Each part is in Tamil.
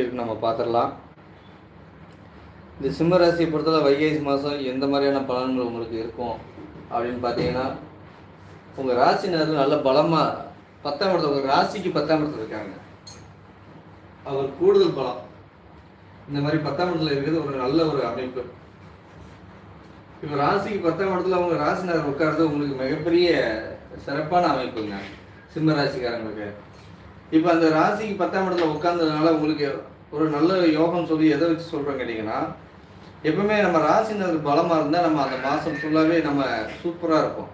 இருக்கு நம்ம பார்த்துடலாம் இந்த சிம்ம ராசியை பொறுத்தவரை வைகாசி மாதம் எந்த மாதிரியான பலன்கள் உங்களுக்கு இருக்கும் அப்படின்னு பார்த்தீங்கன்னா உங்கள் ராசி நேரத்தில் நல்ல பலமாக பத்தாம் இடத்துல உங்கள் ராசிக்கு பத்தாம் இடத்துல இருக்காங்க. அவர் கூடுதல் பலம். இந்த மாதிரி பத்தாம் இடத்துல இருக்கிறது ஒரு நல்ல ஒரு அமைப்பு. இப்போ ராசிக்கு பத்தாம் இடத்துல அவங்க ராசினார் உட்கார்றது உங்களுக்கு மிகப்பெரிய சிறப்பான அமைப்புங்க சிம்ம ராசிக்காரங்களுக்கு. இப்போ அந்த ராசிக்கு பத்தாம் இடத்துல உட்கார்ந்ததுனால உங்களுக்கு ஒரு நல்ல யோகம் சொல்லி எதை வச்சு சொல்கிறோம் கேட்டிங்கன்னா எப்பவுமே நம்ம ராசினர் பலமாக இருந்தால் நம்ம அந்த மாதம் ஃபுல்லாகவே நம்ம சூப்பராக இருப்போம்.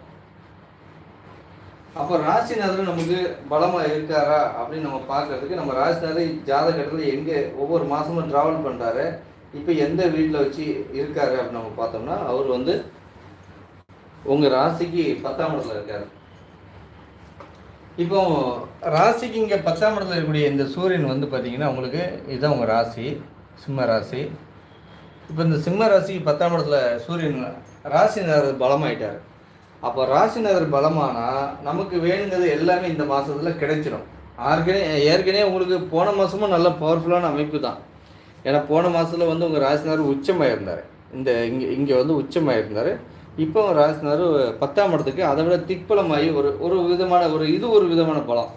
அப்போ ராசிநாதர் நமக்கு பலமாக இருக்காரா அப்படின்னு நம்ம பார்க்கறதுக்கு நம்ம ராசிநாதர் ஜாதகத்தில் எங்கே ஒவ்வொரு மாதமும் ட்ராவல் பண்ணுறாரு இப்போ எந்த வீட்டில் வச்சு இருக்காரு அப்படின்னு நம்ம பார்த்தோம்னா அவர் வந்து உங்கள் ராசிக்கு பத்தாம் இடத்துல இருக்காரு. இப்போ ராசிக்கு இங்கே பத்தாம் இடத்துல இருக்கக்கூடிய இந்த சூரியன் வந்து பார்த்தீங்கன்னா உங்களுக்கு இதுதான் உங்கள் ராசி சிம்ம ராசி. இப்போ இந்த சிம்ம ராசிக்கு பத்தாம் இடத்துல சூரியன் ராசிநாதர் பலமாயிட்டார். அப்போ ராசி நகர் பலமானால் நமக்கு வேணுங்கிறது எல்லாமே இந்த மாதத்தில் கிடைச்சிடும் ஆர்கனே ஏற்கனவே உங்களுக்கு போன மாதமும் நல்ல பவர்ஃபுல்லான அமைப்பு தான். ஏன்னா போன மாதத்தில் வந்து உங்கள் ராசிநாதர் உச்சமாக இருந்தார் இந்த இங்கே இங்கே வந்து உச்சமாக இருந்தார் இப்போ ராசினார் பத்தாம் இடத்துக்கு அதை விட திக்பலமாகி ஒரு ஒரு விதமான ஒரு இது ஒரு விதமான பலம்.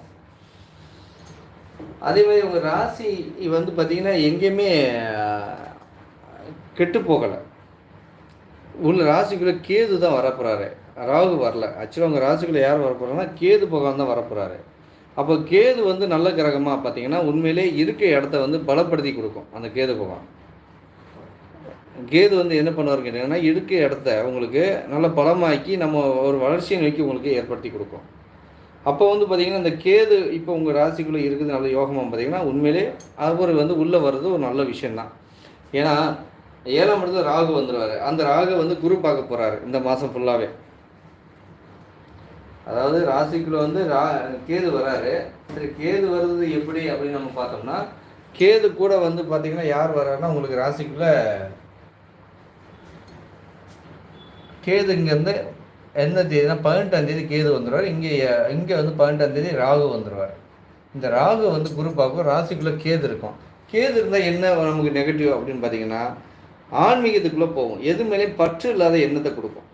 அதே மாதிரி உங்கள் ராசி வந்து பார்த்திங்கன்னா எங்கேயுமே கெட்டு போகலை. உள்ள ராசிக்குள்ளே கேது தான் வரப்போகிறாரு ராகு வரல. ஆக்சுவலாக உங்கள் ராசிக்குள்ளே யார் வரப்போகிறாங்கன்னா கேது பகவான் தான் வரப்போகிறாரு அப்போ கேது வந்து நல்ல கிரகமாக பார்த்தீங்கன்னா உண்மையிலே இருக்க இடத்த வந்து பலப்படுத்தி கொடுக்கும் அந்த கேது பகவான். கேது வந்து என்ன பண்ணுவார் கேட்டிங்கன்னா இருக்க இடத்த உங்களுக்கு நல்ல பலமாக்கி நம்ம ஒரு வளர்ச்சியை நோக்கி உங்களுக்கு ஏற்படுத்தி கொடுக்கும். அப்போ வந்து பார்த்தீங்கன்னா இந்த கேது இப்போ உங்கள் ராசிக்குள்ளே இருக்குது நல்ல யோகமாக பார்த்தீங்கன்னா உண்மையிலே அவர் வந்து உள்ளே வர்றது ஒரு நல்ல விஷயந்தான் ஏன்னா ஏழாம் இடத்துல ராகு வந்துடுவார் அந்த ராகு வந்து குரு பார்க்க போகிறாரு இந்த மாதம் ஃபுல்லாகவே அதாவது ராசிக்குள்ளே வந்து ரா கேது வராரு. சரி கேது வர்றது எப்படி அப்படின்னு நம்ம பார்த்தோம்னா கேது கூட வந்து பார்த்தீங்கன்னா யார் வர்றாருன்னா உங்களுக்கு ராசிக்குள்ள கேது இங்கேருந்து எந்த தேதினா பதினெட்டாம் தேதி கேது வந்துடுவார் இங்கே இங்கே வந்து பதினெட்டாம் தேதி ராகு வந்துடுவார் இந்த ராகு வந்து குரு பார்க்கும் ராசிக்குள்ளே கேது இருக்கும். கேது இருந்தால் என்ன நமக்கு நெகட்டிவ் அப்படின்னு பார்த்தீங்கன்னா ஆன்மீகத்துக்குள்ளே போகும். எது மேலேயும் பற்று இல்லாத எண்ணத்தை கொடுக்கும்.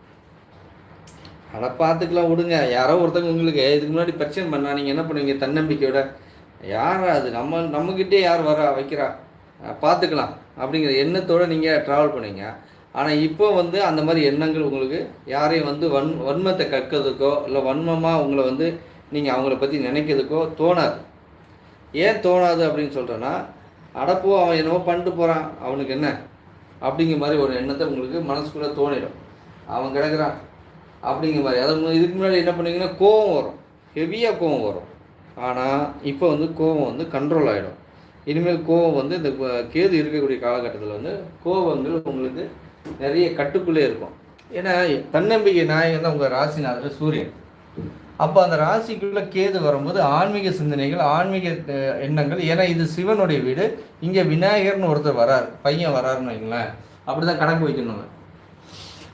அதை பார்த்துக்கலாம் விடுங்க. யாரோ ஒருத்தவங்க உங்களுக்கு இதுக்கு முன்னாடி பிரச்சனை பண்ணா நீங்கள் என்ன பண்ணுவீங்க? தன்னம்பிக்கையோட யார் அது? நம்ம நம்மக்கிட்டே யார் வரா வைக்கிறா? பார்த்துக்கலாம் அப்படிங்கிற எண்ணத்தோடு நீங்கள் ட்ராவல் பண்ணுவீங்க ஆனால் இப்போ வந்து அந்த மாதிரி எண்ணங்கள் உங்களுக்கு யாரையும் வந்து வன் வன்மத்தை கற்கிறதுக்கோ இல்லை வன்மமாக உங்களை வந்து நீங்கள் அவங்கள பற்றி நினைக்கிறதுக்கோ தோணாது. ஏன் தோணாது அப்படின்னு சொல்கிறேன்னா அடப்போ அவன் என்னவோ பண்ணிட்டு போகிறான் அவனுக்கு என்ன? அப்படிங்கிற மாதிரி ஒரு எண்ணத்தை உங்களுக்கு மனசுக்குள்ளே தோணிடும். அவன் கிடக்குறான். அப்படிங்கிற மாதிரி. அதாவது இதுக்கு முன்னாடி என்ன பண்ணுவீங்கன்னா கோவம் வரும். ஹெவியாக கோவம் வரும். ஆனால் இப்போ வந்து கோவம் வந்து கண்ட்ரோல் ஆகிடும் இனிமேல் கோவம் வந்து இந்த கேது இருக்கக்கூடிய காலகட்டத்தில் வந்து கோபங்கள் உங்களுக்கு நிறைய கட்டுக்குள்ளே இருக்கும். ஏன்னா தன்னம்பிக்கை நாயகம் தான் உங்கள் ராசிநாதர் சூரியன். அப்போ அந்த ராசிக்குள்ளே கேது வரும்போது ஆன்மீக சிந்தனைகள் ஆன்மீக எண்ணங்கள் ஏன்னா இது சிவனுடைய வீடு இங்கே விநாயகர்னு ஒருத்தர் வரார் பையன் வராருன்னு வைங்களேன் அப்படி தான் கணக்கு வைக்கணும்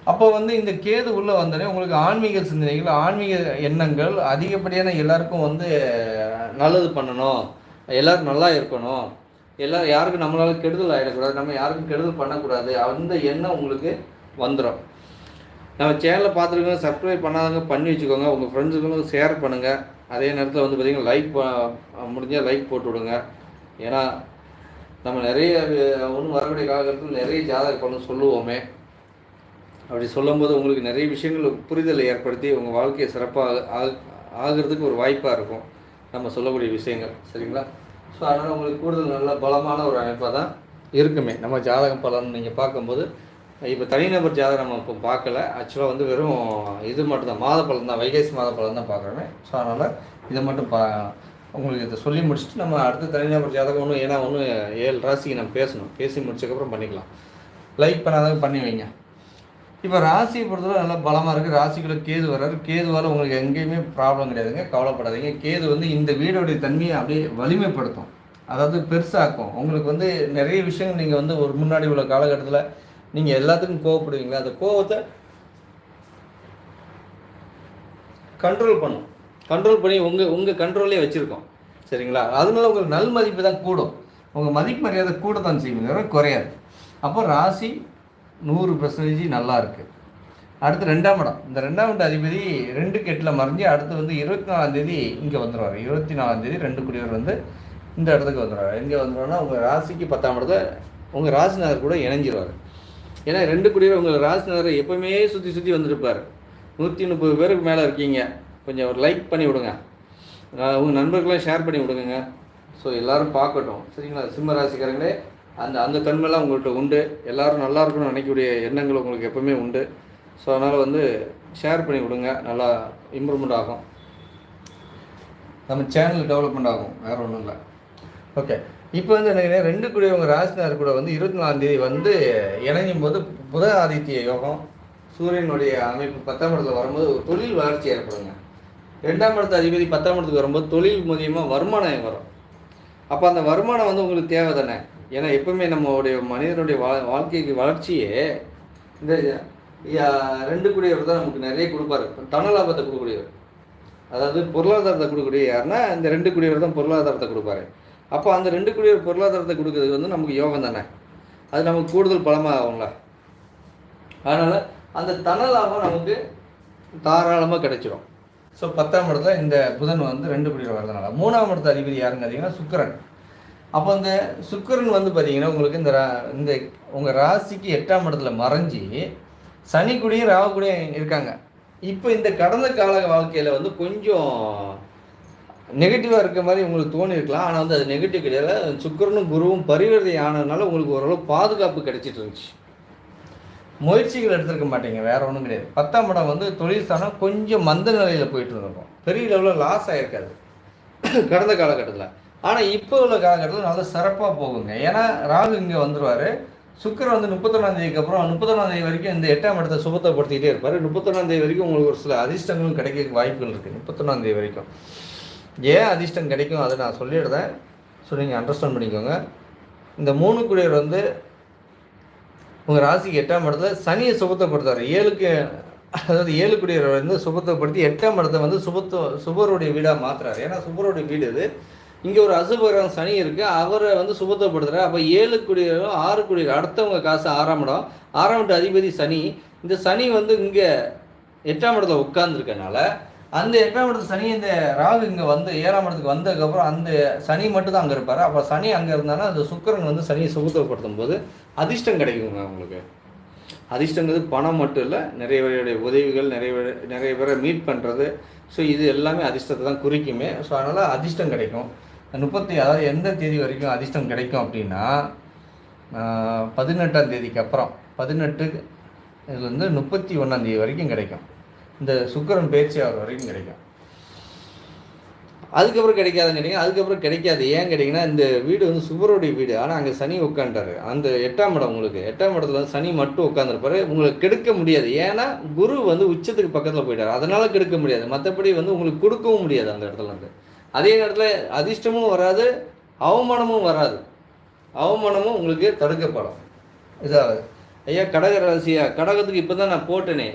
அப்போ வந்து இந்த கேது உள்ள வந்தோடனே உங்களுக்கு ஆன்மீக சிந்தனைகள் ஆன்மீக எண்ணங்கள் அதிகப்படியான எல்லாருக்கும் வந்து நல்லது பண்ணணும். எல்லாரும் நல்லா இருக்கணும். எல்லோரும் யாருக்கும் நம்மளால கெடுதல் ஆகிடக்கூடாது நம்ம யாருக்கும் கெடுதல் பண்ணக்கூடாது. அந்த எண்ணம் உங்களுக்கு வந்துடும் நம்ம சேனலை பார்த்துருக்கோம் சப்ஸ்கிரைப் பண்ணாதவங்க பண்ணி வச்சுக்கோங்க. உங்கள் ஃப்ரெண்ட்ஸுங்களும் ஷேர் பண்ணுங்கள் அதே நேரத்தில் வந்து பார்த்தீங்கன்னா லைக் முடிஞ்சால் லைக் போட்டு விடுங்க. ஏன்னா நம்ம நிறைய ஒன்றும் வரக்கூடிய காலகட்டத்தில் நிறைய ஜாதகம் சொல்லுவோமே. அப்படி சொல்லும்போது உங்களுக்கு நிறைய விஷயங்கள் புரிதலை ஏற்படுத்தி உங்கள் வாழ்க்கையை சிறப்பாக ஆகிறதுக்கு ஒரு வாய்ப்பாக இருக்கும். நம்ம சொல்லக்கூடிய விஷயங்கள். சரிங்களா? ஸோ அதனால் உங்களுக்கு கூடுதல் நல்ல பலமான ஒரு அமைப்பாக தான் இருக்குமே. நம்ம ஜாதகம் பலன் நீங்கள் பார்க்கும்போது இப்போ தனிநபர் ஜாதகம் நம்ம இப்போ பார்க்கல. ஆக்சுவலாக வந்து வெறும் இது மட்டும்தான். மாத பலன் தான். வைகாசி மாத பலன் தான் பார்க்குறோமே. ஸோ அதனால் இதை மட்டும் பா உங்களுக்கு இதை சொல்லி முடிச்சுட்டு நம்ம அடுத்த தனிநபர் ஜாதகம் ஒன்று ஏன்னா ஒன்று ஏழு ராசிக்கு நம்ம பேசணும். பேசி முடிச்சதுக்கப்புறம் பண்ணிக்கலாம். லைக் பண்ணாதவங்க பண்ணி வைங்க. இப்போ ராசியை பொறுத்தவரை நல்லா பலமாக இருக்குது ராசிக்குள்ளே கேது வர்றாரு. கேதுவால் உங்களுக்கு எங்கேயுமே ப்ராப்ளம் கிடையாதுங்க. கவலைப்படாதீங்க. கேது வந்து இந்த வீடோடைய தன்மையை அப்படியே வலிமைப்படுத்தும். அதாவது பெருசாக்கும். உங்களுக்கு வந்து நிறைய விஷயங்கள் நீங்கள் வந்து ஒரு முன்னாடி உள்ள காலகட்டத்தில் நீங்கள் எல்லாத்துக்கும் கோவப்படுவீங்களா அந்த கோவத்தை கண்ட்ரோல் பண்ணும். கண்ட்ரோல் பண்ணி உங்கள் உங்கள் கண்ட்ரோல்லே வச்சுருக்கோம். சரிங்களா? அதனால உங்களுக்கு நல் மதிப்பு தான் கூடும். உங்கள் மதிப்பு மரியாதை கூட தான் செய்யும் குறையாது. அப்போ ராசி நூறு பர்சன்டேஜ் நல்லா இருக்குது அடுத்து ரெண்டாம் இடம். இந்த ரெண்டாம் இடம் அதிபதி ரெண்டு கெட்டில் மறைஞ்சு அடுத்து வந்து இருபத்தி நாலாந்தேதி இங்கே வந்துடுவார் இருபத்தி நாலாந்தேதி ரெண்டு குடியவர் வந்து இந்த இடத்துக்கு வந்துடுவார் எங்கே வந்துடுவார்னா உங்கள் ராசிக்கு பத்தாம் இடத்த உங்கள் ராசிநகர் கூட இணைஞ்சிருவார். ஏன்னா ரெண்டு குடியவர் உங்கள் ராசிநகரை எப்போவுமே சுற்றி சுற்றி வந்துருப்பார். நூற்றி முப்பது பேருக்கு மேலே இருக்கீங்க. கொஞ்சம் ஒரு லைக் பண்ணி விடுங்க. உங்கள் நண்பர்களையும் ஷேர் பண்ணி விடுங்க ஸோ எல்லோரும் பார்க்கட்டும். சரிங்களா? சிம்ம ராசிக்காரங்களே அந்த அந்த தன்மைலாம் உங்கள்கிட்ட உண்டு. எல்லாரும் நல்லா இருக்கணும்னு நினைக்கக்கூடிய எண்ணங்கள் உங்களுக்கு எப்பவுமே உண்டு. ஸோ அதனால் வந்து ஷேர் பண்ணி விடுங்க. நல்லா இம்ப்ரூவ்மெண்ட் ஆகும். நம்ம சேனல் டெவலப்மெண்ட் ஆகும். வேறு ஒன்றும் இல்லை. ஓகே இப்போ வந்து எனக்கு ரெண்டு கூடியவங்க ராசினார் கூட வந்து இருபத்தி நாலாந்தேதி வந்து இணையும் போது புத ஆதித்ய யோகம் சூரியனுடைய அமைப்பு பத்தாம் இடத்துல வரும்போது ஒரு தொழில் வளர்ச்சி ஏற்படுங்க. ரெண்டாம் இடத்து அதிபதி பத்தாம் இடத்துக்கு வரும்போது தொழில் மூலியமாக வருமானம் வரும். அப்போ அந்த வருமானம் வந்து உங்களுக்கு தேவை தானே ஏன்னா எப்பவுமே நம்மளுடைய மனிதனுடைய வா வாழ்க்கைக்கு வளர்ச்சியே இந்த ரெண்டு கூடியவர் தான் நமக்கு நிறைய கொடுப்பாரு. தன லாபத்தை கொடுக்கக்கூடியவர். அதாவது பொருளாதாரத்தை கொடுக்கக்கூடிய யாருன்னா இந்த ரெண்டு குடியவர் தான் பொருளாதாரத்தை கொடுப்பாரு. அப்போ அந்த ரெண்டு குடியவர் பொருளாதாரத்தை கொடுக்கறது வந்து நமக்கு யோகம் தானே? அது நமக்கு கூடுதல் பலமாக ஆகும்ல? அதனால் அந்த தன லாபம் நமக்கு தாராளமாக கிடைச்சிரும். ஸோ பத்தாம் இடத்துல இந்த புதன் வந்து ரெண்டு குடியவர் வரதுனால மூணாம் இடத்து அதிபதி யாருன்னு பார்த்தீங்கன்னா சுக்கரன். அப்போ இந்த சுக்கரன் வந்து பார்த்தீங்கன்னா உங்களுக்கு இந்த ரா- இந்த உங்கள் ராசிக்கு எட்டாம் இடத்துல மறைஞ்சி சனி குடியும் ராகு இருக்காங்க. இப்போ இந்த கடந்த கால வாழ்க்கையில் வந்து கொஞ்சம் நெகட்டிவாக இருக்க மாதிரி உங்களுக்கு தோணி இருக்கலாம் ஆனால் வந்து அது நெகட்டிவ் கிடையாது. சுக்கிரனும் குருவும் பரிவர்த்தி ஆனதுனால உங்களுக்கு ஓரளவு பாதுகாப்பு கிடைச்சிட்டு இருந்துச்சு. முயற்சிகள் எடுத்திருக்க மாட்டீங்க. வேற ஒன்றும் கிடையாது. பத்தாம் இடம் வந்து தொழில் ஸ்தானம் கொஞ்சம் மந்த நிலையில் போயிட்டு இருந்திருக்கும். பெரிய லெவலில் லாஸ் ஆகிருக்காது கடந்த காலகட்டத்தில். ஆனால் இப்போ உள்ள காலகட்டத்தில் நல்லா சிறப்பாக போகுங்க. ஏன்னா ராகு இங்கே வந்துடுவார் சுக்கிரன் வந்து முப்பத்தொன்னாந்தேதிக்கு அப்புறம் முப்பத்தொன்னாந்தேதி வரைக்கும் இந்த எட்டாம் இடத்தை சுபத்தப்படுத்திக்கிட்டே இருப்பார். முப்பத்தொன்னாந்தேதி வரைக்கும் உங்களுக்கு ஒரு சில அதிர்ஷ்டங்களும் கிடைக்க வாய்ப்புகள் இருக்குது முப்பத்தொன்னாந்தேதி வரைக்கும். ஏன் அதிர்ஷ்டம் கிடைக்கும்? அதை நான் சொல்லிடுறேன். ஸோ நீங்கள் அண்டர்ஸ்டாண்ட் பண்ணிக்கோங்க. இந்த மூணு குடியர் வந்து உங்கள் ராசிக்கு எட்டாம் இடத்துல சனியை சுபத்தப்படுத்துவார். ஏழுக்கு அதாவது ஏழு குடியரை வந்து சுபத்தப்படுத்தி எட்டாம் இடத்தை வந்து சுபத்துவ சுபருடைய வீடாக மாற்றுறாரு ஏன்னா சுபருடைய வீடு இது. இங்கே ஒரு அசுபகிரகம் சனி இருக்குது அவரை வந்து சுபத்தப்படுத்துகிறார் அப்போ ஏழு குடியரும் ஆறு குடியர் அடுத்தவங்க காசு ஆறாம் இடம். ஆறாம் இடம் அதிபதி சனி. இந்த சனி வந்து இங்கே எட்டாம் இடத்துல உட்கார்ந்துருக்கனால அந்த எட்டாம் இடத்து சனி இந்த ராகு இங்கே வந்து ஏழாம் இடத்துக்கு வந்ததுக்கப்புறம் அந்த சனி மட்டும் தான் அங்கே இருப்பார். அப்போ சனி அங்கே இருந்தாலும் அந்த சுக்கரன் வந்து சனியை சுபத்தப்படுத்தும் போது அதிர்ஷ்டம் கிடைக்குங்க அவங்களுக்கு அதிர்ஷ்டங்கிறது பணம் மட்டும் இல்லை நிறைய பேருடைய உதவிகள் நிறைய நிறைய பேரை மீட் பண்ணுறது ஸோ இது எல்லாமே அதிர்ஷ்டத்தை தான் குறிக்குமே. ஸோ அதனால் அதிர்ஷ்டம் கிடைக்கும். முப்பத்தி அதாவது எந்த தேதி வரைக்கும் அதிர்ஷ்டம் கிடைக்கும் அப்படின்னா பதினெட்டாம் தேதிக்கு அப்புறம் பதினெட்டு இதுலேருந்து முப்பத்தி ஒன்றாம் தேதி வரைக்கும் கிடைக்கும். இந்த சுக்கரன் பேச்சு ஆகிற வரைக்கும் கிடைக்கும். அதுக்கப்புறம் கிடைக்காதுன்னு கேட்டிங்க அதுக்கப்புறம் கிடைக்காது. ஏன் கேட்டிங்கன்னா இந்த வீடு வந்து சுபருடைய வீடு. ஆனால் அங்கே சனி உட்காந்துட்டாரு அந்த எட்டாம் இடம் உங்களுக்கு. எட்டாம் இடத்துல வந்து சனி மட்டும் உட்காந்துருப்பாரு உங்களுக்கு கெடுக்க முடியாது. ஏன்னா குரு வந்து உச்சத்துக்கு பக்கத்தில் போயிட்டார். அதனால கெடுக்க முடியாது. மற்றபடி வந்து உங்களுக்கு கொடுக்கவும் முடியாது அந்த இடத்துல இருந்து. அதே நேரத்தில் அதிர்ஷ்டமும் வராது அவமானமும் வராது. அவமானமும் உங்களுக்கு தடுக்கப்படும். இதாவது ஐயா கடக ராசியா கடகத்துக்கு இப்போ தான் நான் போட்டேனே.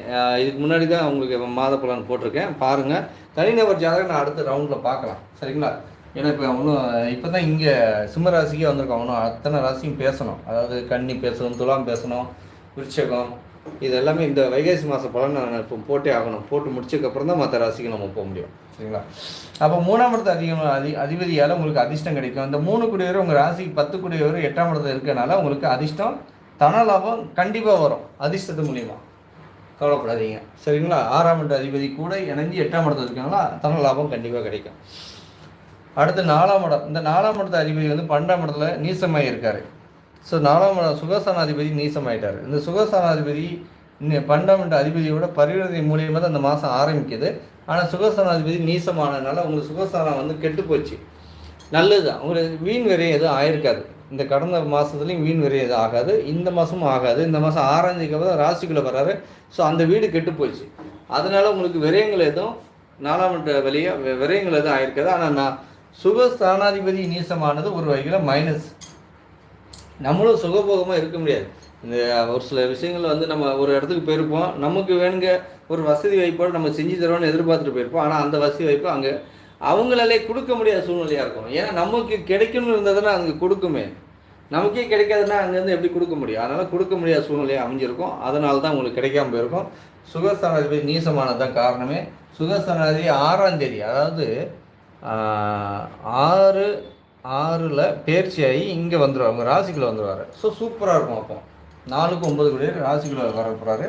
இதுக்கு முன்னாடி தான் உங்களுக்கு மாத பலன் போட்டிருக்கேன். பாருங்கள் தனிநபர் ஜாதகம் நான் அடுத்த ரவுண்டில் பார்க்கலாம். சரிங்களா? ஏன்னா இப்போ அவனும் இப்போ தான் இங்கே சிம்ம ராசிக்கே வந்திருக்கோம். அவனும் அத்தனை ராசியும் பேசணும். அதாவது கன்னி பேசணும் துலாம் பேசணும் விருச்சகம் இது எல்லாமே இந்த வைகாசி மாத பலன் நான் இப்போ போட்டே ஆகணும். போட்டு முடிச்சதுக்கப்புறம் தான் மற்ற ராசிக்கு நம்ம போக முடியும். சரிங்களா? அப்போ மூணாம் இடத்து அதிகம் அதி அதிபதியால் உங்களுக்கு அதிர்ஷ்டம் கிடைக்கும். இந்த மூணு குடியவர் உங்கள் ராசிக்கு பத்து குடியவர் எட்டாம் இடத்துல இருக்கனால உங்களுக்கு அதிர்ஷ்டம் தன லாபம் கண்டிப்பாக வரும். அதிர்ஷ்டத்து மூலியமாக கவலைப்படாதீங்க. சரிங்களா? ஆறாம் இடத்து அதிபதி கூட இணைஞ்சு எட்டாம் இடத்துல இருக்காங்களா தன லாபம் கண்டிப்பாக கிடைக்கும். அடுத்து நாலாம் இடம். இந்த நாலாம் இடத்து அதிபதி வந்து பன்னெண்டாம் இடத்துல நீசமாக இருக்கார். ஸோ நாலாம் இடம் சுகஸ்தானாதிபதி நீசமாயிட்டார். இந்த சுகஸ்தானாதிபதி இன்னும் அதிபதியோட பரிவர்த்தனை மூலியமாக தான் அந்த மாதம் ஆரம்பிக்குது. ஆனால் சுகஸ்தானாதிபதி நீசமானதுனால உங்களுக்கு சுகஸ்தானம் வந்து கெட்டு போச்சு நல்லது. தான் உங்களுக்கு வீண் விரையும் எதுவும் ஆயிருக்காது. இந்த கடந்த மாதத்துலேயும் வீண் விரையும் எதுவும் ஆகாது. இந்த மாதமும் ஆகாது. இந்த மாதம் ஆறாம் அப்புறம் ராசிக்குள்ளே வராரு ஸோ அந்த வீடு கெட்டு போச்சு அதனால உங்களுக்கு விரயங்கள் எதுவும் நாலாம் வழியாக விரயங்கள் எதுவும் ஆயிருக்காது. ஆனால் நான் சுகஸ்தானாதிபதி நீசமானது ஒரு வகையில் மைனஸ் நம்மளும் சுகபோகமாக இருக்க முடியாது. இந்த ஒரு சில விஷயங்கள் வந்து நம்ம ஒரு இடத்துக்கு போயிருப்போம். நமக்கு வேணுங்க ஒரு வசதி வாய்ப்போடு நம்ம செஞ்சு தரோன்னு எதிர்பார்த்துட்டு போயிருப்போம். ஆனால் அந்த வசதி வாய்ப்பு அங்கே அவங்களாலே கொடுக்க முடியாத சூழ்நிலையாக இருக்கும். ஏன்னா நமக்கு கிடைக்கணும்னு இருந்ததுன்னா அங்கே கொடுக்குமே. நமக்கே கிடைக்காதுன்னா அங்கேருந்து எப்படி கொடுக்க முடியும்? அதனால் கொடுக்க முடியாத சூழ்நிலையாக அமைஞ்சிருக்கும். அதனால தான் உங்களுக்கு கிடைக்காம போயிருக்கும். சுகஸ்தானாதிபதி நீசமானது தான் காரணமே. சுகஸ்தானாதிபதி ஆறாம் தேதி அதாவது ஆறு ஆறில் பேர்ச்சியாகி இங்கே வந்துடுவார் உங்கள் ராசிக்குள்ளே வந்துடுவார் ஸோ சூப்பராக இருக்கும் அப்போ. நாலுக்கு ஒன்பது கூட ராசிக்குள்ளே வர போகிறாரு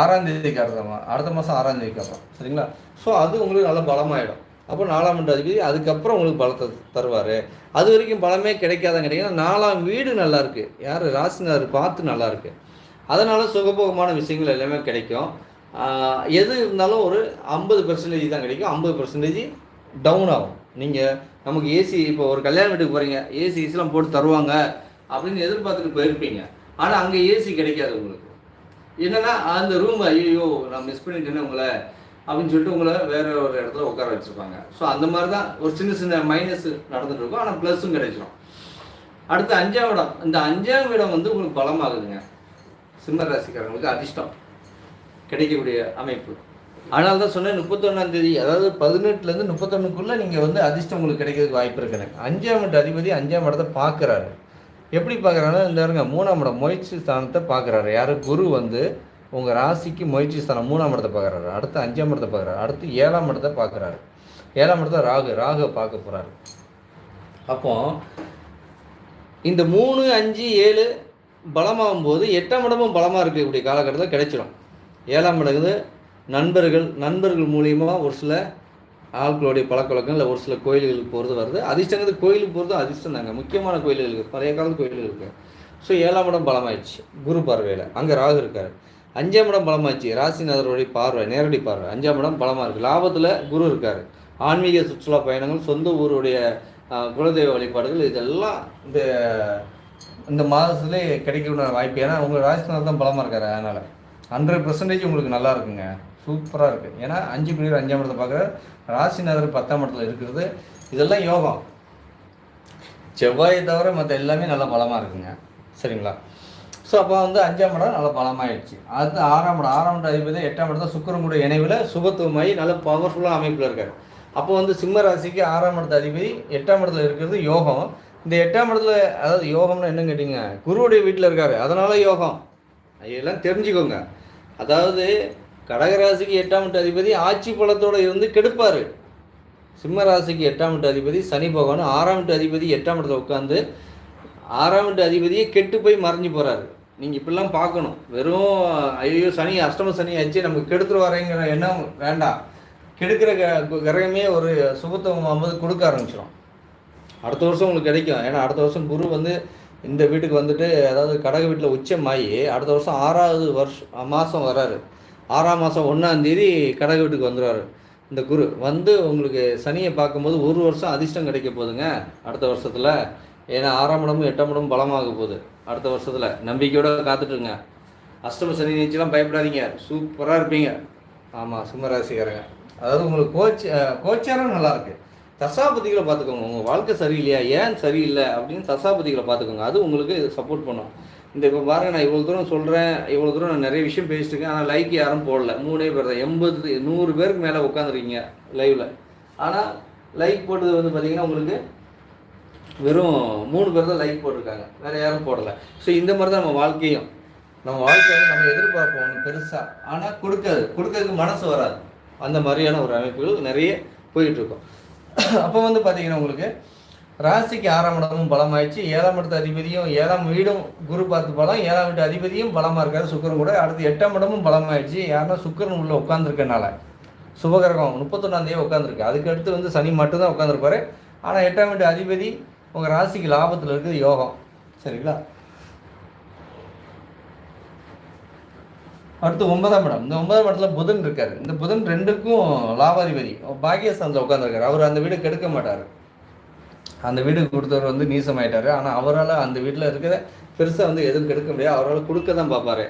ஆறாம் தேதிக்கு அடுத்த மா அடுத்த மாதம் ஆறாம் தேதிக்கு அப்புறம். சரிங்களா? ஸோ அது உங்களுக்கு நல்ல பலமாயிடும். அப்போ நாலாம் அதிபதி அதுக்கப்புறம் உங்களுக்கு பலத்தை தருவார். அது வரைக்கும் பலமே கிடைக்காதான் கிடைக்கும் நாலாம் வீடு நல்லாயிருக்கு யார்? ராசினார் பார்த்து நல்லா அதனால் சுகபோகமான விஷயங்கள் எல்லாமே கிடைக்கும். எது இருந்தாலும் ஒரு ஐம்பது பர்சன்டேஜ் தான் கிடைக்கும். ஐம்பது பர்சன்டேஜ் டவுன் ஆகும். நீங்கள் நமக்கு ஏசி இப்போ ஒரு கல்யாண வீட்டுக்கு போகிறீங்க ஏசி ஏசிலாம் போட்டு தருவாங்க அப்படின்னு எதிர்பார்த்துட்டு போயிருப்பீங்க. ஆனால் அங்கே ஏசி கிடைக்காது உங்களுக்கு. என்னன்னா அந்த ரூம் ஐயோ நான் மிஸ் பண்ணிட்டேனே உங்களை அப்படின்னு சொல்லிட்டு உங்களை வேற ஒரு இடத்துல உட்கார வச்சுருப்பாங்க. ஸோ அந்த மாதிரி தான் ஒரு சின்ன சின்ன மைனஸ் நடந்துட்டு இருக்கும். ஆனால் ப்ளஸ்ஸும் கிடைச்சிடும் அடுத்து அஞ்சாம் இடம். இந்த அஞ்சாம் இடம் வந்து உங்களுக்கு பலமாகுதுங்க. சிம்ம ராசிக்காரங்களுக்கு அதிர்ஷ்டம். கிடைக்கக்கூடிய அமைப்பு. அதனால தான் சொன்னேன் முப்பத்தொன்னாம் தேதி அதாவது பதினெட்டுலேருந்து முப்பத்தொன்னுக்குள்ளே நீங்கள் வந்து அதிர்ஷ்டம் உங்களுக்கு கிடைக்கிறதுக்கு வாய்ப்பு இருக்குன்னு அஞ்சாம் இட அதிபதி அஞ்சாம் இடத்தை பார்க்குறாரு. எப்படி பார்க்குறாங்கன்னா இந்த இருங்க மூணாம் இடம் முயற்சி ஸ்தானத்தை பார்க்குறாரு. யார்? குரு வந்து உங்கள் ராசிக்கு முயற்சி ஸ்தானம் மூணாம் இடத்தை பார்க்குறாரு. அடுத்து அஞ்சாம் இடத்தை பார்க்குறாரு. அடுத்து ஏழாம் இடத்தை பார்க்குறாரு. ஏழாம் இடத்தை ராகு ராகு பார்க்க போகிறாரு அப்போ இந்த மூணு அஞ்சு ஏழு பலமாகும் போது எட்டாம் இடமும் பலமாக இருக்கக்கூடிய காலகட்டத்தில் கிடைச்சிடும் ஏழாம் இடம் நண்பர்கள் நண்பர்கள் மூலியமாக ஒரு சில ஆட்களுடைய பழக்கவழக்கங்கள் இல்லை ஒரு சில கோயில்களுக்கு போகிறது வருது. அதிர்ஷ்டங்கிறது கோயிலுக்கு போகிறது அதிர்ஷ்டம் தாங்க. முக்கியமான கோயில்களுக்கு பழைய காலத்து கோயில்களுக்கு ஸோ ஏழாம் இடம் பலமாயிடுச்சு. குரு பார்வையில். அங்கே ராகு இருக்கார். அஞ்சாம் இடம் பலமாயிடுச்சு. ராசிநாதருடைய பார்வை நேரடி பார்வை. அஞ்சாம் இடம் பலமாக இருக்குது லாபத்தில் குரு இருக்கார். ஆன்மீக சுற்றுலா பயணங்கள் சொந்த ஊருடைய குலதெய்வ வழிபாடுகள் இதெல்லாம் இந்த இந்த மாதத்துலேயே கிடைக்கக்கூடிய வாய்ப்பு. ஏன்னா உங்கள் ராசிநாதர் தான் பலமாக இருக்காரு. அதனால். ஹண்ட்ரட் பர்சன்டேஜ் உங்களுக்கு நல்லா இருக்குங்க. சூப்பராக இருக்குது ஏன்னா அஞ்சு குளிர் அஞ்சாம் இடத்தை பார்க்குற ராசிநாதர் பத்தாம் இடத்துல இருக்கிறது. இதெல்லாம் யோகம் செவ்வாயை தவிர மற்ற எல்லாமே நல்ல பலமாக இருக்குங்க. சரிங்களா? ஸோ அப்போ வந்து அஞ்சாம் இடம் நல்ல பலமாயிடுச்சு. அடுத்து ஆறாம் இடம். ஆறாம் இடம் அதிபதி எட்டாம் மடத்துல தான் சுக்கரம் கூட இணைவில் சுபத்துவமாகி நல்ல பவர்ஃபுல்லாக அமைப்பில் இருக்கார். அப்போ வந்து சிம்ம ராசிக்கு ஆறாம் இடத்த அதிபதி எட்டாம் இடத்துல இருக்கிறது யோகம். இந்த எட்டாம் இடத்துல அதாவது யோகம்னு என்னன்னு கேட்டிங்க? குருவுடைய வீட்டில் இருக்காரு. அதனால யோகம். இதெல்லாம் தெரிஞ்சுக்கோங்க. அதாவது கடகராசிக்கு எட்டாம் வீட்டு அதிபதி ஆட்சி பலத்தோடு இருந்து கெடுப்பார். சிம்மராசிக்கு எட்டாம் வீட்டு அதிபதி சனி பகவான் ஆறாம் எட்டு அதிபதி எட்டாம் இடத்துல உட்காந்து ஆறாம் எட்டு அதிபதியே கெட்டு போய் மறைஞ்சு போகிறாரு நீங்கள் இப்படிலாம் பார்க்கணும். வெறும் ஐயோ சனி அஷ்டம சனி ஆச்சு நமக்கு கெடுத்துட்டு வரேங்கிற எண்ணம் வேண்டாம். கெடுக்கிற க- கிரகமே ஒரு சுபத்துவம் போது கொடுக்க ஆரம்பிச்சிடும் அடுத்த வருஷம் உங்களுக்கு கிடைக்கும். ஏன்னா அடுத்த வருஷம் குரு வந்து இந்த வீட்டுக்கு வந்துட்டு அதாவது கடக வீட்டில் உச்சமாகி அடுத்த வருஷம் ஆறாவது வருஷம் மாதம் வராரு. ஆறாம் மாதம் ஒன்றாந்தேதி கடக வீட்டுக்கு வந்துடுவார் இந்த குரு வந்து உங்களுக்கு சனியை பார்க்கும்போது ஒரு வருஷம் அதிர்ஷ்டம் கிடைக்க போகுதுங்க அடுத்த வருஷத்தில். ஏன்னா ஆறாம் இடமும் எட்டாம் இடமும் பலமாக போகுது அடுத்த வருஷத்தில். நம்பிக்கையோடு காத்துட்ருங்க அஷ்டம சனி நீச்சலாம் பயப்படாதீங்க சூப்பராக இருப்பீங்க. ஆமாம் சிம்மராசிக்காரங்க. அதாவது உங்களுக்கு கோச் கோச்சாரம் நல்லாயிருக்கு தசாபதிகளை பார்த்துக்கோங்க. உங்கள் வாழ்க்கை சரியில்லையா? ஏன் சரியில்லை அப்படின்னு தசாபதிகளை பார்த்துக்கோங்க. அது உங்களுக்கு சப்போர்ட் பண்ணும். இந்த இப்போ பாருங்கள் நான் இவ்வளோ தூரம் சொல்கிறேன் இவ்வளோ தூரம் நான் நிறைய விஷயம் பேசிட்டு இருக்கேன் ஆனால் லைக் யாரும் போடல. மூணே பேர் தான். எண்பது நூறு பேருக்கு மேலே உட்காந்துருக்கீங்க லைவில் ஆனால் லைக் போட்டது வந்து பார்த்திங்கன்னா உங்களுக்கு வெறும் மூணு பேர் தான் லைக் போட்டிருக்காங்க. வேறு யாரும் போடலை. ஸோ இந்த மாதிரி தான் நம்ம வாழ்க்கையும். நம்ம வாழ்க்கையை நம்ம எதிர்பார்ப்போம் ஒன்று பெருசாக ஆனால் கொடுக்காது. கொடுக்கறதுக்கு மனசு வராது. அந்த மாதிரியான ஒரு அமைப்புகள் நிறைய போயிட்டுருக்கோம் அப்போ வந்து பார்த்தீங்கன்னா உங்களுக்கு ராசிக்கு ஆறாம் இடமும் பலமாயிடுச்சு. ஏழாம் இடத்து அதிபதியும் ஏழாம் வீடும் குரு பார்த்து பலம். ஏழாம் வீட்டு அதிபதியும் பலமாக இருக்காரு. சுக்கரன் கூட அடுத்து எட்டாம் இடமும் பலமாயிடுச்சு. யாருன்னா சுக்கரன் உள்ளே உட்காந்துருக்கனால சுபகிரகம் முப்பத்தொன்னாந்தேதி உட்காந்துருக்கு அதுக்கு அடுத்து வந்து சனி மட்டும்தான் உட்காந்துருப்பாரு ஆனால் எட்டாம் வீட்டு அதிபதி உங்கள் ராசிக்கு லாபத்தில் இருக்குது யோகம். சரிங்களா? அடுத்து ஒன்பதாம் இடம். இந்த ஒன்பதாம் இடத்துல புதன் இருக்கார். இந்த புதன் ரெண்டுக்கும் லாபாதிபதி பாக்கியஸ்தானத்தில் உட்காந்துருக்காரு அவர் அந்த வீடு கெடுக்க மாட்டார். அந்த வீடு கொடுத்தவர் வந்து நீசமாயிட்டாரு. ஆனால் அவரால் அந்த வீட்டில் இருக்கிற பெருசாக வந்து எதுவும் கெடுக்க முடியாது. அவரால் கொடுக்க தான் பார்ப்பாரு.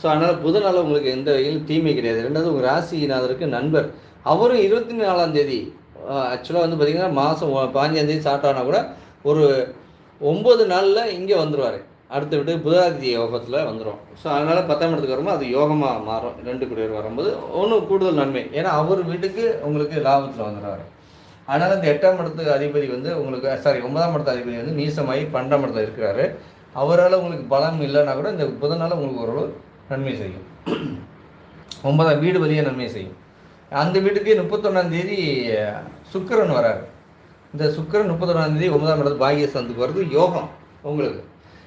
ஸோ அதனால் புதனால் உங்களுக்கு எந்த வகையிலும் தீமை கிடையாது. ரெண்டாவது உங்கள் ராசிநாதருக்கு நண்பர். அவரும் இருபத்தி நாலாம் தேதி ஆக்சுவலாக வந்து பார்த்தீங்கன்னா மாதம் பாஞ்சாந்தேதி தேதி ஸ்டார்ட் கூட ஒரு ஒம்பது நாளில் இங்கே வந்துடுவார் அடுத்த விட்டு புதாதி யோகத்தில் வந்துடும் ஸோ அதனால் பத்தாம் இடத்துக்கு வரும்போது அது யோகமாக மாறும். ரெண்டு குடியர் வரும்போது ஒன்றும் கூடுதல் நன்மை. ஏன்னா அவர் வீட்டுக்கு உங்களுக்கு லாபத்தில் வந்துடுவார் அதனால் இந்த எட்டாம் இடத்துக்கு அதிபதி வந்து உங்களுக்கு சாரி ஒன்பதாம் இடத்து அதிபதி வந்து நீசமாகி பன்னெண்டாம் இடத்துல இருக்கிறாரு. அவரால் உங்களுக்கு பலம் இல்லைன்னா கூட இந்த புதனால் உங்களுக்கு ஓரளவு நன்மை செய்யும். ஒன்பதாம் வீடு வழியாக நன்மை செய்யும். அந்த வீட்டுக்கு முப்பத்தொன்னாந்தேதி சுக்கரன் சுக்கிரன் வராரு. இந்த சுக்கரன் முப்பத்தொன்னாந்தேதி ஒன்பதாம் இடத்து பாகியஸ்தானத்துக்கு வர்றது யோகம் உங்களுக்கு.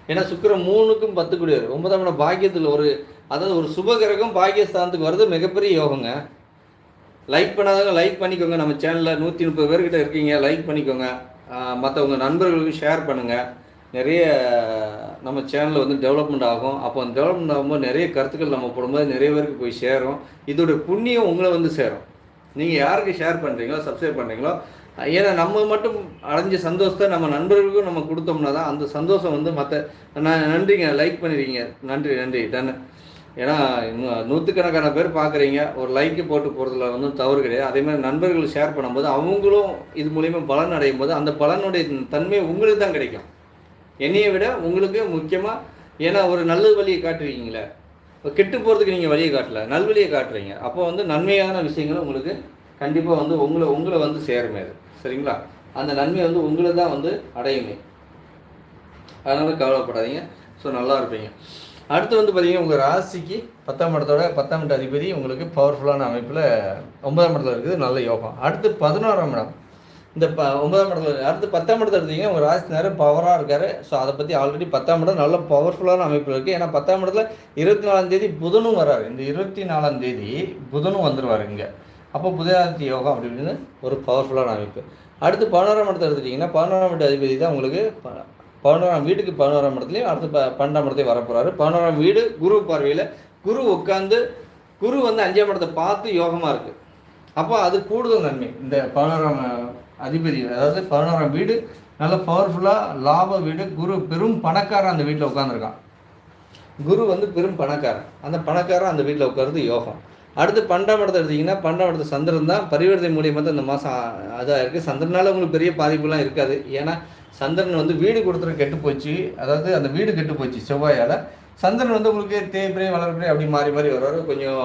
ஏன்னா சுக்கிரன் மூணுக்கும் பத்து கூடியவர் ஒன்பதாம் இடம் பாக்கியத்தில் ஒரு அதாவது ஒரு சுபகிரகம் பாகியஸ்தானத்துக்கு வர்றது மிகப்பெரிய யோகங்க. லைக் பண்ணாதவங்க லைக் பண்ணிக்கோங்க. நம்ம சேனலில் நூற்றி முப்பது பேர்கிட்ட இருக்கீங்க. லைக் பண்ணிக்கோங்க. மற்றவங்க நண்பர்களுக்கு ஷேர் பண்ணுங்கள் நிறைய நம்ம சேனலில் வந்து டெவலப்மெண்ட் ஆகும். அப்போ அந்த டெவலப்மெண்ட் ஆகும்போது நிறைய கருத்துக்கள் நம்ம போடும்போது நிறைய பேருக்கு போய் சேரும். இதோட புண்ணியம் உங்களை வந்து சேரும். நீங்கள் யாருக்கு ஷேர் பண்ணுறீங்களோ சப்ஸ்கிரைப் பண்ணுறீங்களோ ஏன்னா நம்ம மட்டும் அடைஞ்ச சந்தோஷத்தை நம்ம நண்பர்களுக்கும் நம்ம கொடுத்தோம்னா தான் அந்த சந்தோஷம் வந்து மற்ற நான் நன்றிங்க. லைக் பண்ணிடுறீங்க நன்றி நன்றி. டன் ஏன்னா இன்னும் நூற்றுக்கணக்கான பேர் பார்க்குறீங்க ஒரு லைக்கு போட்டு போகிறதுல வந்து தவறு கிடையாது. அதே மாதிரி நண்பர்கள் ஷேர் பண்ணும்போது அவங்களும் இது மூலிமா பலன் அடையும் போது அந்த பலனுடைய தன்மை உங்களுக்கு தான் கிடைக்கும். என்னையை விட உங்களுக்கு முக்கியமாக ஏன்னா ஒரு நல்ல வழியை காட்டுறீங்களே இப்போ கெட்டு போகிறதுக்கு நீங்கள் வழியை காட்டல. நல்வழியை காட்டுறீங்க. அப்போ வந்து நன்மையான விஷயங்கள் உங்களுக்கு கண்டிப்பாக வந்து உங்களை உங்களை வந்து சேருமே அது. சரிங்களா? அந்த நன்மை வந்து உங்களை தான் வந்து அடையுமே. அதனால் கவலைப்படாதீங்க. ஸோ நல்லா இருப்பீங்க. அடுத்து வந்து பார்த்தீங்கன்னா உங்கள் ராசிக்கு பத்தாம் இடத்தோட பத்தாம் இட அதிபதி உங்களுக்கு பவர்ஃபுல்லான அமைப்பில் ஒன்பதாம் இடத்துல இருக்குது நல்ல யோகம். அடுத்து பதினோராம் இடம். இந்த ப ஒன்பதாம் இடத்துல அடுத்து பத்தாம் இடத்துல எடுத்தீங்கன்னா உங்கள் ராசி நேரம் பவராக இருக்கார். ஸோ அதை பற்றி ஆல்ரெடி பத்தாம் இடம் நல்ல பவர்ஃபுல்லான அமைப்பில் இருக்குது ஏன்னா பத்தாம் இடத்துல இருபத்தி நாலாம் தேதி புதனும் வராரு. இந்த இருபத்தி நாலாம் தேதி புதனும் வந்துடுவார் இங்கே. அப்போ புதனாதித்ய யோகம் அப்படி இப்படின்னு ஒரு பவர்ஃபுல்லான அமைப்பு. அடுத்து பதினோராம் இடத்துல எடுத்துட்டிங்கன்னா பதினோராம் இடத்து அதிபதி தான் உங்களுக்கு ப- பதினோராம் வீட்டுக்கு பதினோராம் இடத்துலையும் அடுத்து ப பன்னெண்டாம் இடத்தையும் வரப்போகிறாரு பதினோராம் வீடு குரு பார்வையில் குரு உட்காந்து குரு வந்து அஞ்சாம் இடத்தை பார்த்து யோகமாக இருக்குது அப்போ அது கூடுதல் நன்மை. இந்த பதினோராம் அதிபதி அதாவது பதினோராம் வீடு நல்ல பவர்ஃபுல்லாக லாப வீடு குரு பெரும் பணக்காரன் அந்த வீட்டில் உட்காந்துருக்கான் குரு வந்து பெரும் பணக்காரன். அந்த பணக்காரன் அந்த வீட்டில் உட்காருது யோகம். அடுத்து பன்னெண்டாம் இடத்தை எடுத்தீங்கன்னா பன்னெண்டாம் இடத்து சந்திரன் தான். பரிவர்த்தனை மூலியமாக தான் இந்த மாதம் அதாக இருக்குது சந்திரனால உங்களுக்கு பெரிய பாதிப்புலாம் இருக்காது. ஏன்னா சந்திரன் வந்து வீடு கொடுத்துட்டு கெட்டு போச்சு. அதாவது அந்த வீடு கெட்டு போச்சு செவ்வாயால். சந்திரன் வந்து உங்களுக்கு தேய்பிரை வளர்பிரை அப்படி மாறி மாறி வருவார் கொஞ்சம்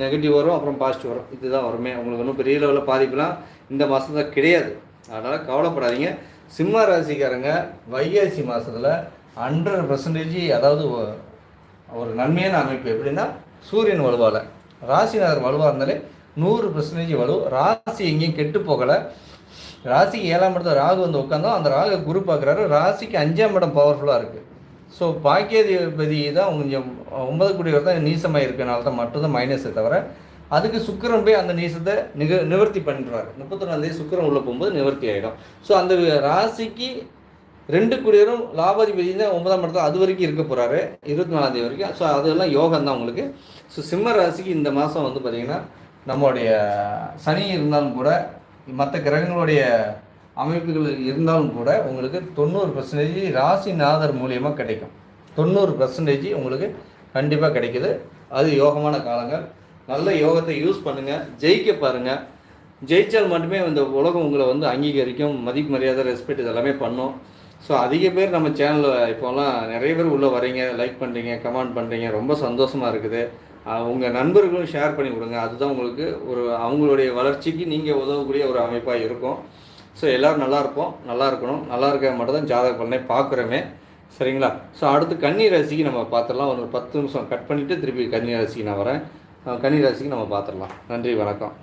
நெகட்டிவ் வரும் அப்புறம் பாசிட்டிவ் வரும். இதுதான் வருமே உங்களுக்கு ஒன்றும் பெரிய லெவலில் பாதிப்புலாம் இந்த மாதத்தில் கிடையாது. அதனால் கவலைப்படாதீங்க. சிம்ம ராசிக்காரங்க வைகாசி மாதத்தில் ஹண்ட்ரட் பர்சன்டேஜ் அதாவது ஒரு நன்மையான அமைப்பு எப்படின்னா சூரியன் வலுவால். ராசிநாதர் வலுவாக இருந்தாலே நூறு பர்சன்டேஜ் வலு. ராசி எங்கேயும் கெட்டு போகலை. ராசிக்கு ஏழாம் இடத்துல ராகு வந்து உட்காந்தோம் அந்த ராகு குரு பார்க்குறாரு. ராசிக்கு அஞ்சாம் இடம் பவர்ஃபுல்லாக இருக்குது ஸோ பாக்கியாதிபதி தான் கொஞ்சம் ஒன்பது குடியவர் தான் நீசமாக இருக்கனால தான் மட்டும்தான் மைனஸை தவிர அதுக்கு சுக்கரன் போய் அந்த நீசத்தை நிக நிவர்த்தி பண்ணுறாரு முப்பத்தொன்னாந்தேதி சுக்கரன் உள்ளே போகும்போது நிவர்த்தி ஆகிடும் ஸோ அந்த ராசிக்கு ரெண்டு குடியரும் லாபாதிபதி தான் ஒன்பதாம் இடத்துல அது வரைக்கும் இருக்க போகிறாரு இருபத்தி நாலாம் தேதி வரைக்கும். ஸோ அதெல்லாம் யோகம் தான் உங்களுக்கு. ஸோ சிம்ம ராசிக்கு இந்த மாதம் வந்து பார்த்திங்கன்னா நம்மளுடைய சனி இருந்தாலும் கூட மற்ற கிரகங்களுடைய அமைப்புகள் இருந்தாலும் கூட உங்களுக்கு தொண்ணூறு பர்சன்டேஜ் ராசிநாதர் மூலியமாக கிடைக்கும். தொண்ணூறு பர்சன்டேஜ் உங்களுக்கு கண்டிப்பாக கிடைக்குது. அது யோகமான காலங்கள். நல்ல யோகத்தை யூஸ் பண்ணுங்கள் ஜெயிக்க பாருங்கள் ஜெயித்தால் மட்டுமே இந்த உலகம் உங்களை வந்து அங்கீகரிக்கும். மதிப்பு மரியாதை ரெஸ்பெக்ட் இதெல்லாமே பண்ணும். ஸோ அதிக பேர் நம்ம சேனலில் இப்போலாம் நிறைய பேர் உள்ளே வரீங்க லைக் பண்ணுறீங்க கமெண்ட் பண்ணுறீங்க ரொம்ப சந்தோஷமாக இருக்குது. உங்கள் நண்பர்களும் ஷேர் பண்ணி கொடுங்க. அதுதான் உங்களுக்கு ஒரு அவங்களுடைய வளர்ச்சிக்கு நீங்கள் உதவக்கூடிய ஒரு அமைப்பாக இருக்கும். ஸோ எல்லோரும் நல்லா இருப்போம். நல்லா இருக்கணும். நல்லா இருக்க மட்டும் தான் ஜாதக பலனை பார்க்குறோமே. சரிங்களா? ஸோ அடுத்து கன்னி ராசிக்கு நம்ம பார்த்துடலாம். ஒரு பத்து நிமிஷம் கட் பண்ணிவிட்டு திருப்பி கன்னி ராசிக்கு நான் வரேன். கன்னி ராசிக்கு நம்ம பார்த்துடலாம். நன்றி வணக்கம்.